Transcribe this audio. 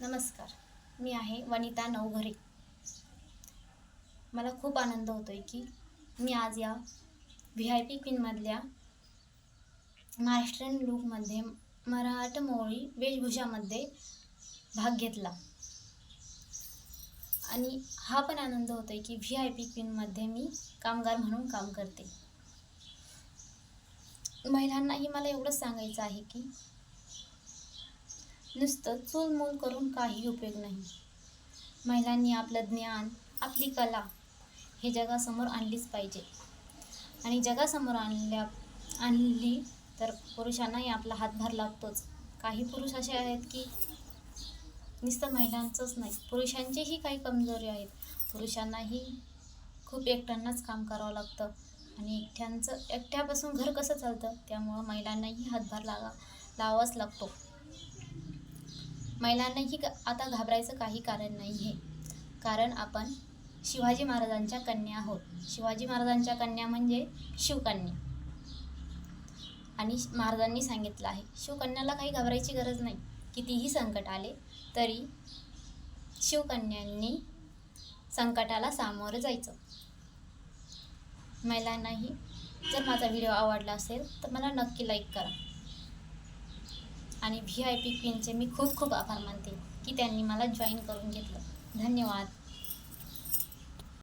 नमस्कार. मी आहे वनिता नवघरे. मला खूप आनंद होतो आहे की मी आज या व्ही आय पी पिनमधल्या महाराष्ट्रीयन लूकमध्ये मराठमोळी वेशभूषामध्ये भाग घेतला. आणि हा पण आनंद होतो आहे की व्ही आय पी पिनमध्ये मी कामगार म्हणून काम करते. महिलांनाही मला एवढंच सांगायचं आहे की नुसतं चूलमूल करून काही उपयोग नाही. महिलांनी आपलं ज्ञान आपली कला हे जगासमोर आणलीच पाहिजे. आणि जगासमोर आणल्या आणली तर पुरुषांनाही आपला हातभार लागतोच. काही पुरुष असे आहेत की नुसतं महिलांचंच नाही पुरुषांचेही काही कमजोरी आहेत. पुरुषांनाही खूप एकट्यांनाच काम करावं लागतं आणि एकट्यांचं एकट्यापासून घर कसं चालतं? त्यामुळं महिलांनाही हातभार लागा लावावाच लागतो. महिलांनाही आता घाबरायचं काही कारण नाही आहे कारण आपण शिवाजी महाराजांच्या कन्या आहोत. शिवाजी महाराजांच्या कन्या म्हणजे शिवकन्या. आणि महाराजांनी सांगितलं आहे शिवकन्याला काही घाबरायची गरज नाही. कितीही संकट आले तरी शिवकन्यांनी संकटाला सामोरं जायचं. महिलांनाही जर माझा व्हिडिओ आवडला असेल तर मला नक्की लाईक करा. आणि व्ही आय पी क्वीनचे मी खूप खूप आभार मानते की त्यांनी मला जॉईन करून घेतलं. धन्यवाद.